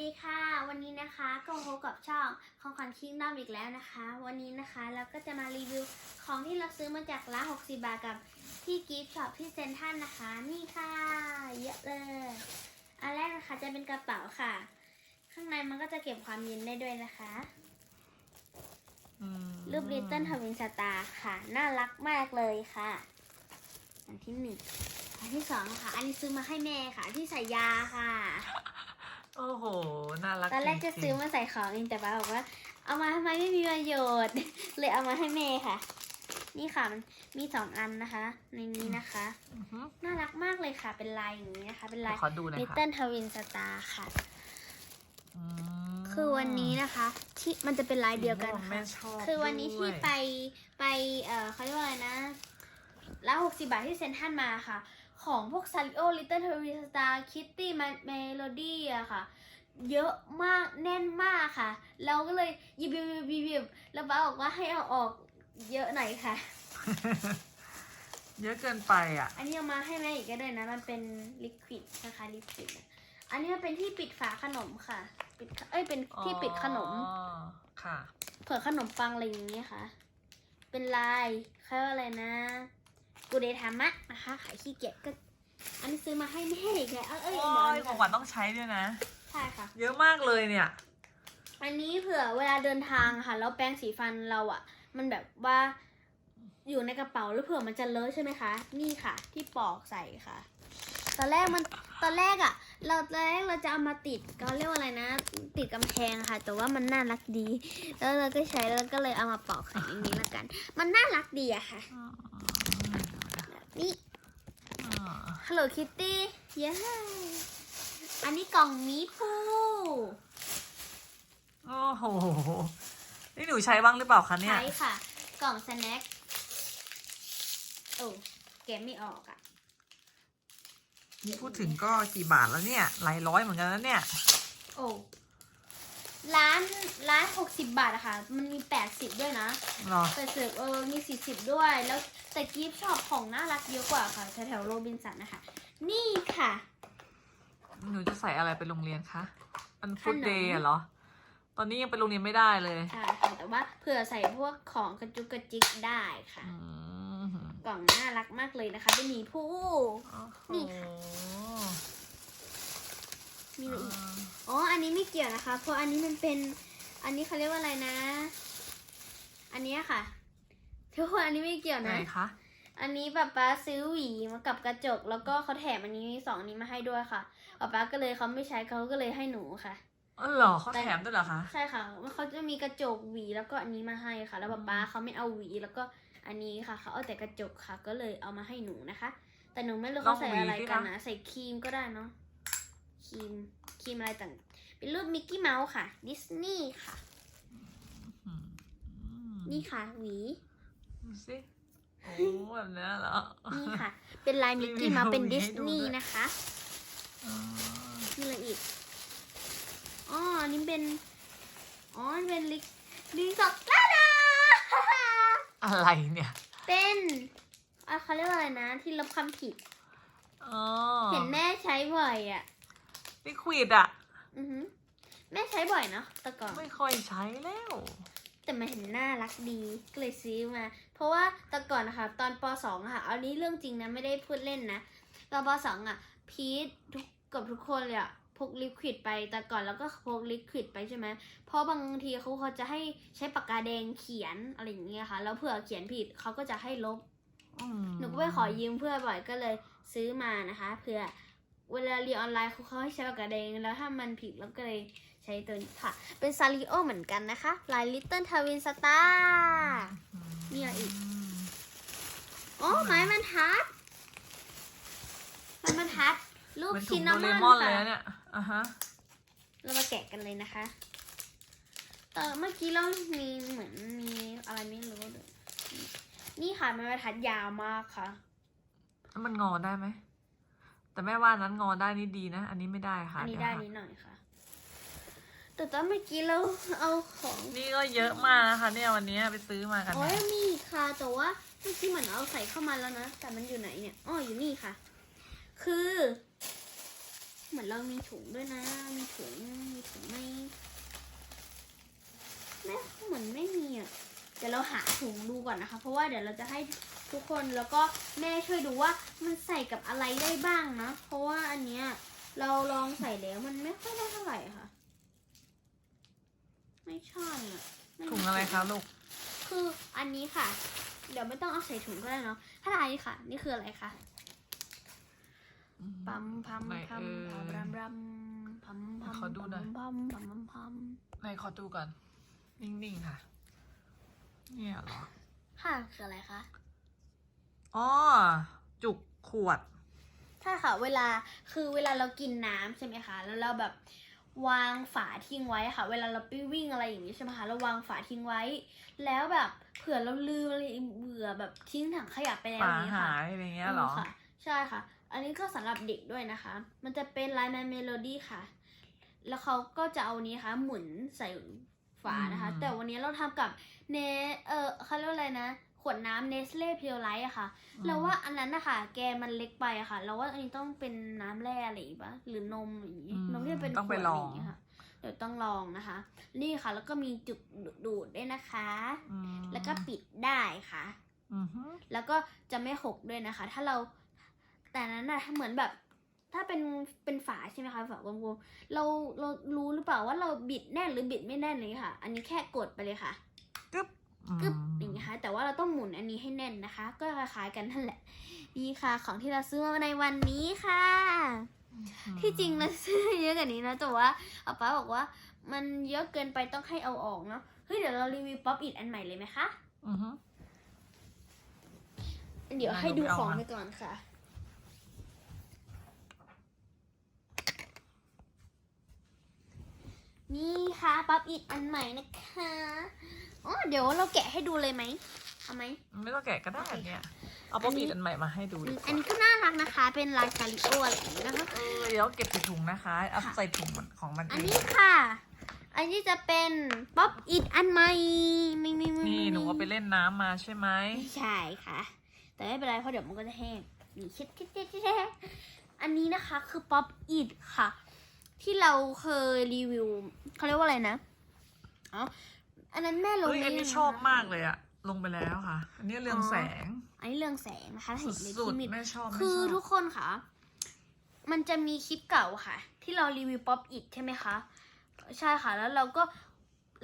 ดีค่ะ วันนี้นะคะก็พบกับช่องของขวัญคิงดอมอีกแล้วนะคะ วันนี้นะคะเราก็จะมารีวิวของที่เราซื้อมาจากร้าน60 บาทกับที่กิฟต์ช็อปที่เซ็นทรัลนะคะ นี่ค่ะ เยอะเลยอันแรกนะคะจะเป็นกระเป๋าค่ะ ข้างในมันก็จะเก็บความเย็นได้ด้วยนะคะอืมรูปลิตเติ้ลทวินสตาร์ค่ะ น่ารักมากเลยค่ะ อันที่หนึ่งอันที่สองค่ะ อันนี้ซื้อมาให้แม่ค่ะ ที่ใส่ยาค่ะ โอ้โห น่ารักตอนแรกจะริงๆซื้อมาใส่ของเองแต่ป้าบอกว่า เอามาทำไมไม่มีประโยชน์ เลยเอามาให้แม่ค่ะ นี่ค่ะมันมีสองอันนะคะ ในนี้นะคะอือฮึน่ารักมากเลยค่ะ เป็นลายอย่างนี้นะคะ เป็นลายขอดูหน่อยลิตค่ะเติ้ลทวินสตาร์ค่ะอืมคือวันนี้นะคะ ที่มันจะเป็นลายเดียวกันสีม่งแม่ค่ะชอบคือวันนี้ที่ด้วยไปไป เอ่อเขาเรียกว่าอะไรนะแล้วหกสิบาทที่เซ็นทรัลมาค่ะ ของพวกซาริโอลิตเติ้ลทวิสตาร์คิตตี้เมโลดี้อะค่ะ เยอะมากแน่นมากค่ะ เราก็เลยหยิบหยิบหยิบหยิบหยิบแล้วป้าบอกว่าให้เอาออกเยอะหน่อยค่ะ เยอะเกินไปอะ อันนี้เอามาให้แม่อีกก็ได้นะ มันเป็นลิควิดนะคะลิควิดอันนี้มันเป็นที่ปิดฝาขนมค่ะ ปิดเอ้ยเป็นที่ปิดขนมอ๋อค่ะ เผื่อขนมปังอะไรอย่างเงี้ยค่ะ เป็นลายเขาเรียกว่าอะไรนะ กูเดทามะนะคะขายขี้เกียจก็ อันนี้ซื้อมาให้แม่อีกแล้วเอ้ยโอ้เดี๋ยวย ของขวัญต้องใช้ด้วยนะ ใช่ค่ะ เยอะมากเลยเนี่ย อันนี้เผื่อเวลาเดินทางค่ะ แล้วแปรงสีฟันเราอะมันแบบว่าอยู่ในกระเป๋าแล้วเผื่อมันจะเลอะใช่ไหมคะ นี่ค่ะ ที่ปอกใส่ค่ะ ตอนแรกมันตอนแรกอะเราตอนแรกเราจะเอามาติดเขาเรียกว่าอะไรนะ ติดกำแพงค่ะ แต่ว่ามันน่ารักดี แล้วเราก็ใช้แล้วก็เลยเอามาปอกใส่อย่างนี้ละกัน มันน่ารักดีอะค่ะนี่อ่า Hello Kitty เย้อันนี้กล่องหมีผู้โอ้โห นี่หนูใช้บ้างหรือเปล่าคะเนี่ย ใช้ค่ะ กล่องสแน็ค โอ้แกะไม่ออกอะพูดถึงก็กี่บาทแล้วเนี่ย หลายร้อยเหมือนกันแล้วเนี่ย โอ้ ร้านร้านหกสิบบาทอะค่ะ มันมีแปดสิบด้วยนะเหรอแปดสิบเออมีสี่สิบด้วย แล้วแต่กิฟต์ชอบของน่ารักเยอะกว่าค่ะแถวๆโรบินสันนะคะ นี่ค่ะ หนูจะใส่อะไรไปโรงเรียนคะมันฟุตขนมเดย์เหรอ ตอนนี้ยังไปโรงเรียนไม่ได้เลยใช่ค่ะแต่ว่าเผื่อใส่พวกของกระจุกกระจิกได้ค่ะ อืมกล่องน่ารักมากเลยนะคะเป็นหมีผู้ นี่โอ้ค่ะโห มีอะไรอีก อ๋อ อันนี้ไม่เกี่ยวนะคะ เพราะอันนี้มันเป็น อันนี้เขาเรียกว่าอะไรนะ อันเนี้ยค่ะ ทุกคนอันนี้ไม่เกี่ยวไหนนะ คะ อันนี้ป๊าป๊าซื้อหวีมากับกระจก แล้วก็เขาแถมอันนี้สองอันนี้มาให้ด้วยค่ะป๊าป๊าก็เลยเขาไม่ใช้เขาก็เลยให้หนูค่ะ อ๋อเหรอเขาแถมด้วยเหรอคะ ใช่ค่ะเขาจะมีกระจกหวีแล้วก็อันนี้มาให้ค่ะ แล้วป๊าป๊าเขาไม่เอาหวีแล้วก็อันนี้ค่ะเขาเอาแต่กระจกค่ะ ก็เลยเอามาให้หนูนะคะ แต่หนูไม่รู้เขาใส่อะไรกันนะใส่ครีมก็ได้เนาะ ครีมครีมอะไรต่าง เป็นรูปมิกกี้เมาส์ค่ะ ดิสนีย์ค่ะอืมอืมนี่ค่ะหวี ดูสิโอ้แบบนี้เหรอ นี่ค่ะ เป็นลายมิกกี้เมาส์เป็นดิสนีย์นะคะอ๋อมีอะไรอีก อ๋ออันนี้เป็น อ๋ออันนี้เป็นลิกลิงสอกลาดาอะไรเนี่ย เป็นอะเขาเรียกว่าอะไรนะ ที่ลบคำผิดอ๋อเห็นแม่ใช้บ่อยอะ ลิควิดอะอือหือแม่ใช้บ่อยเนาะแต่ก่อน ไม่ค่อยใช้แล้ว แต่มันเห็นน่ารักดีก็เลยซื้อมา เพราะว่าแต่ก่อนนะคะตอนป .2 อะค่ะอันนี้เรื่องจริงนะไม่ได้พูดเล่นนะตอนป .2 อะพีททุกกับทุกคนเลยอะพกลิควิดไปแต่ก่อนแล้วก็พกลิควิดไปใช่ไหมเพราะบางทีเขาเขาจะให้ใช้ปากกาแดงเขียนอะไรอย่างเงี้ยค่ะ แล้วเผื่อเขียนผิดเขาก็จะให้ลบอืมหนูก็ไปขอยืมเพื่อนบ่อยก็เลยซื้อมานะคะ เผื่อ เวลาเรียนออนไลน์เขาเขาให้ใช้ปากกาแดงแล้วถ้ามันผิดเราก็เลยใช้ตัวนี้ค่ะ เป็นซาริโอเหมือนกันนะคะลายลิตเติ้ลทวินสตาร์มีอะไรอีกมโอ้ไม้บรรทัดไม้บรรทัดรูปเหมือนถุชิงนโดนามเรอนมอนเลยค่ะนะเนี่ยอะฮะเรามาแกะกันเลยนะคะเออเมื่อกี้เรามีเหมือนมีอะไรไม่รู้เลยนี่ค่ะไม้บรรทัดยาวมากค่ะ แล้วมันงอได้ไหม แต่แม่ว่านั้นงอได้นี่ดีนะ อันนี้ไม่ได้ค่ะอันนี้ได้นิดหน่อยค่ะ แต่ตอนเมื่อกี้เราเอาของนี่ก็เยอะมากนะคะเนี่ยวันนี้ไปซื้อมากันโอ้ยมีค่ะแต่ว่าเมื่อกี้เหมือนเอาใส่เข้ามาแล้วนะแต่มันอยู่ไหนเนี่ยอ๋ออยู่นี่ค่ะ คือ เหมือนเรามีถุงด้วยนะ มีถุงมีถุงไหมแม่เหมือนไม่มีอะาถุงดูก่อนนะคะ เพราะว่าเดี๋ยวเราจะให้ทุกคนแล้วก็แม่ช่วยดูว่ามันใส่กับอะไรได้บ้างนะเพราะว่าอันเนี้ยเราลองใส่แล้วมันไม่ค่อยได้เท่าไหร่ค่ะ ไม่ใช่อะม่ถุงอะไรคะลูก คืออันนี้ค่ะ เดี๋ยวไม่ต้องเอาใส่ถุงก็ได้เนาะถ้าอันนี้ค่ะ นี่คืออะไรคะปั๊มพัมไหนพัมเอ่ยพัมรัมรัมพัมพัมขอดูหน่อยพัมพัมพัมพัมไหนขอดูก่อน นิ่งๆค่ะ เนี่ยเหรอค่ะคืออะไรคะ อ๋อ จุกขวด ใช่ค่ะ เวลาคือเวลาเรากินน้ำใช่ไหมคะ แล้วเราแบบวางฝาทิ้งไว้ค่ะ เวลาเราไปวิ่งอะไรอย่างนี้ใช่ไหมคะ เราวางฝาทิ้งไว้ แล้วแบบเผื่อเราลืมอะไรเบื่อแบบทิ้งถังขยะไปแล้วฝาอย่างนี้หาค่ะ ยอะไรเงี้ยเหรอ ค่ะใช่ค่ะ อันนี้ก็สำหรับเด็กด้วยนะคะ มันจะเป็นไลน์แมนเมโลดี้ค่ะ แล้วเขาก็จะเอานี้ค่ะ หมุนใส่ ฝานะคะอืมแต่วันนี้เราทำกับเนเออเขาเรียกว่าอะไรนะขวดน้ำเนสเล่เพียวไลท์อะค่ะ เราว่าอันนั้นนะคะแกนมันเล็กไปอะค่ะ เราว่าอันนี้ต้องเป็นน้ำแร่อะไรอย่างงี้ปะหรือนมอย่างงี้อืมนมที่เป็นต้องไปขวดลองย่างี้ค่ะเดี๋ยวต้องลองนะคะ นี่ค่ะ แล้วก็มีจุกดูดด้วยนะคะอืมแล้วก็ปิดได้ค่ะอือฮึแล้วก็จะไม่หกด้วยนะคะ ถ้าเราแต่นั้นน่ะเหมือนแบบ ถ้าเป็นเป็นฝาใช่ไหมคะฝากลมๆเราเรารู้หรือเปล่าว่าเราบิดแน่นหรือบิดไม่แน่นเลยค่ะ อันนี้แค่กดไปเลยค่ะกึ๊บกึ๊บอย่างนี้ค่ะแต่ว่าเราต้องหมุนอันนี้ให้แน่นนะคะ ก็คล้ายๆกันนั่นแหละนี่ค่ะ ของที่เราซื้อมาในวันนี้ค่ะอืมที่จริงนะซื้อเยอะกว่านี้นะแต่ว่าอาป้าบอกว่า มันเยอะเกินไปต้องให้เอาออกเนาะเฮ้ยเดี๋ยวเรารีวิวป๊อปอิดอันใหม่เลยไหมคะอือฮึเดี๋ยวได้ให้ดูเดี๋ยวไปเอาของมาไปก่อนค่ะ นี่ ค่ะป๊อปอิดอันใหม่นะคะอ๋อเดี๋ยวเราแกะให้ดูเลยไหมเอาไหม ไม่ต้องแกะก็ได้โอเคเนี่ย เอาป๊อปอันนี้ปี้อันใหม่มาให้ดูอืดีมกอันว่านี้ก็น่ารักนะคะ เป็นลายซาริโออะไรอย่างนี้นะคะ เออเดี๋ยวเก็บใส่ถุงนะคะ เอาค่ะใส่ถุงของมันอันเองนี้ค่ะ อันนี้จะเป็นป๊อปอิดอันใหม่ไม่ไม่ไม่นี่หนูเอาไปเล่นน้ำมาใช่ไหมไม่ใช่ค่ะ แต่ไม่เป็นไรเพราะเดี๋ยวมันก็จะแห้งนี่ชิดชิดชิดชิดชิดอันนี้นะคะคือป๊อปอิดค่ะ ที่เราเคยรีวิวเขาเรียกว่าอะไรนะอ๋ออันนั้นแม่ลงเฮ้ยอันนี้ใะคะชอบมากเลยอะลงไปแล้วค่ะ อันนี้เรืองแสง อันนี้เรื่องแสงนะคะเห็นในสุดที่มิดๆไม่ชอบไม่คือชอบทุกคนค่ะ มันจะมีคลิปเก่าค่ะ ที่เรารีวิวป๊อปอิดใช่ไหมคะ ใช่ค่ะ แล้วเราก็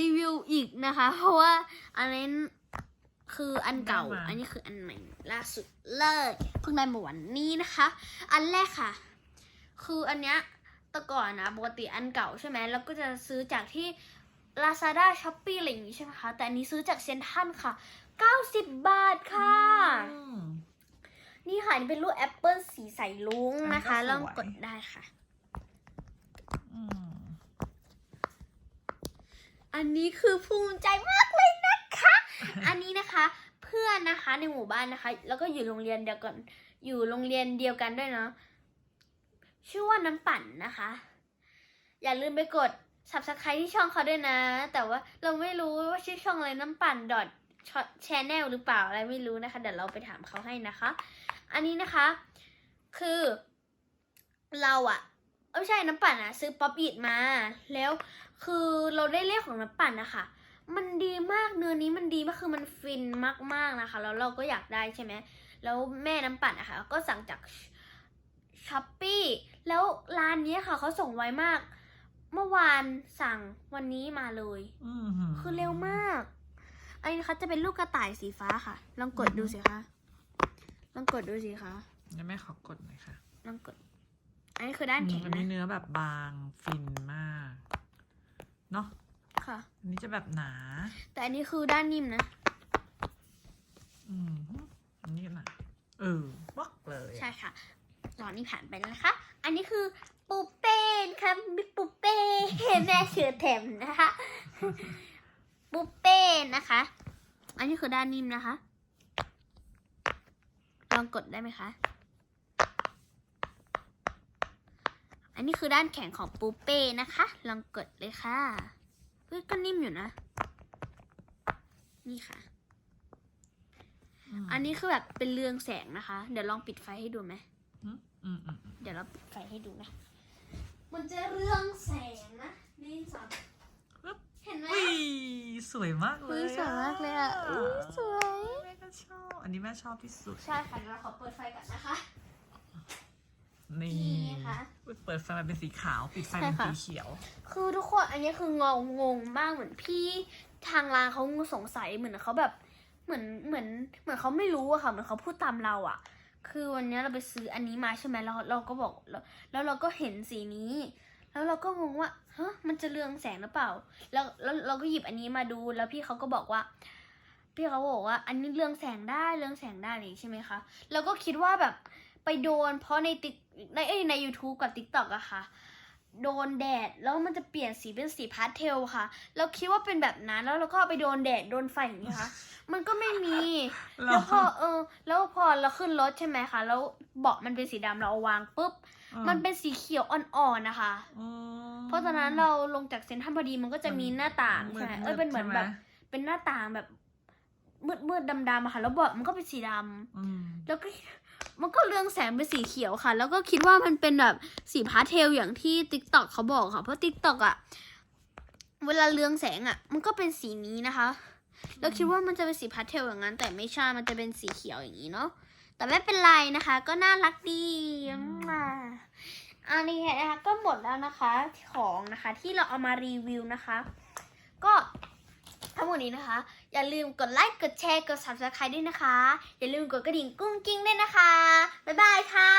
รีวิวอีกนะคะ เพราะว่าอันนั้นคืออันเก่า อันนี้คืออันใหม่ล่าสุดเลยเพิ่งได้มาวันนี้นะคะ อันแรกค่ะ คืออันเนี้ย แต่ก่อนนะปกติอันเก่าใช่ไหมเราก็จะซื้อจากที่ Lazada s h o p e e อะไรอย่างงี้ใช่ไหมคะ แต่อันนี้ซื้อจากเซนทันค่ะ 90 บาทค่ะ อืม นี่ค่ะนี่เป็นรูปแอปเปิลสีใสลุ้งนะคะ อันนี้ก็สวย ลองกดได้ค่ะ อืมอันนี้คือภูมิใจมากเลยนะคะ อันนี้นะคะ เพื่อนนะคะในหมู่บ้านนะคะ แล้วก็อยู่โรงเรียนเดียวกัน อยู่โรงเรียนเดียวกันด้วยเนาะ ชื่อว่าน้ำปั่นนะคะ อย่าลืมไปกด subscribe ที่ช่องเขาด้วยนะ แต่ว่าเราไม่รู้ว่าชื่อช่องอะไรน้ำปั่น dot channel หรือเปล่าอะไรไม่รู้นะคะ เดี๋ยวเราไปถามเขาให้นะคะ อันนี้นะคะ คือเราอะไม่ใช่น้ำปั่นอะซื้อป๊อปอิดมา แล้วคือเราได้เลขของน้ำปั่นนะคะมันดีมากเนื้อนี้มันดีมากคือมันฟินมากๆนะคะ แล้วเราก็อยากได้ใช่ไหมแล้วแม่น้ำปั่นอะค่ะก็สั่งจากช้อปปี้ แล้วร้านนี้ค่ะเขาส่งไวมาก เมื่อวานสั่งวันนี้มาเลยอืมคือเร็วมาก อันนี้นะคะจะเป็นลูกกระต่ายสีฟ้าค่ะ ลองกดดูสิคะลองกดดูสิคะเดี๋ยวแม่ขอกดหน่อยค่ะลองกด อันนี้คือด้านอืแข็มงอันนี้นะเนื้อแบบบางฟินมากเนาะค่ะ อันนี้จะแบบหนา แต่อันนี้คือด้านนิ่มนะ อืมอันนี้หนาเออบักเลยอะใช่ค่ะ ตอนนี้ผ่านไปแล้วนะคะ อันนี้คือปูเป้นครับปูเป้แม่เชื่อแถมนะคะปูเป้นนะคะ อันนี้คือด้านนิ่มนะคะ ลองกดได้ไหมคะ อันนี้คือด้านแข็งของปูเป้นะคะ ลองกดเลยค่ะเฮ้ยก็นิ่มอยู่นะ นี่ค่ะมอันนี้คือแบบเป็นเรืองแสงนะคะ เดี๋ยวลองปิดไฟให้ดูไหมอืมอืมอืม เดี๋ยวเราปิดไฟให้ดูนะ มันจะเรืองแสงนะนี่สอนเห็นไหมวิสสวยมากเลอุ้ยยสวยมากเลยอะอุ้ยสวย แม่ก็ชอบ อันนี้แม่ชอบที่สุด ใช่ค่ะเดี๋ยวเราขอเปิดไฟก่อนนะคะ นี่นี่ค่ะ เปิดไฟมาเป็นสีขาว ปิดไฟใช่เป็นค่ะสีเขียว คือทุกคนอันนี้คืองงงงมากเหมือนพี่ทางร้านเขาสงสัยเหมือนเขาแบบเหมือนเหมือนเหมือนเขาไม่รู้อะค่ะเหมือนเขาพูดตามเราอะ คือวันนี้เราไปซื้ออันนี้มาใช่ไหมแล้วเราก็บอกแล้วเราก็เห็นสีนี้ แล้วเราก็งงว่าฮะมันจะเรืองแสงหรือเปล่า แล้วแล้วเราก็หยิบอันนี้มาดู แล้วพี่เขาก็บอกว่า พี่เขาบอกว่า อันนี้เรืองแสงได้เรืองแสงได้อะไรอย่างนี้ใช่ไหมคะเราก็คิดว่าแบบไปโดน เพราะในติ๊กในเอ้ยในยูทูบกับ TikTok อะค่ะ โดนแดดแล้วมันจะเปลี่ยนสีเป็นสีพาสเทลค่ะ เราคิดว่าเป็นแบบนั้นแล้วเราก็เอาไปโดนแดดโดนไฟอย่างนี้ค่ะ มันก็ไม่มีเหรอ แล้วพอเออ แล้วพอเราขึ้นรถใช่ไหมคะ แล้วเบาะมันเป็นสีดำเราเอาวางปุ๊บ มันเป็นสีเขียวอ่อนๆนะคะ อืมเพราะตอนนั้นเราลงจากเซ็นทรัลพอดีมันก็จะมีหน้าต่างมืใช่ดไหมๆเอ้ยเป็นเหมือนใช่ไแบบ เป็นหน้าต่างแบบมืดๆดำๆอะค่ะ แล้วเบาะมันก็เป็นสีดำ อืม แล้วก็ มันก็เรืองแสงเป็นสีเขียวค่ะ แล้วก็คิดว่ามันเป็นแบบสีพาสเทลอย่างที่ t ิ k t o k เขาบอกค่ะ เพราะ t ิ k t o k อะเวลาเรืองแสงอะมันก็เป็นสีนี้นะคะ แล้วคิดว่ามันจะเป็นสีพาสเทลอย่างนั้น แต่ไม่ใช่ มันจะเป็นสีเขียวอย่างนี้เนาะ แต่ไม่เป็นไรนะคะ ก็น่ารักดีอ่าอันนี้นะคะก็หมดแล้วนะคะของนะคะที่เราเอามารีวิวนะคะ ก็ ทั้งหมดนี้นะคะ อย่าลืมกดไลค์ กดแชร์ กด subscribe ด้วยนะคะ อย่าลืมกดกระดิ่งกุ้งกิ้งด้วยนะคะ บ๊ายบายค่ะ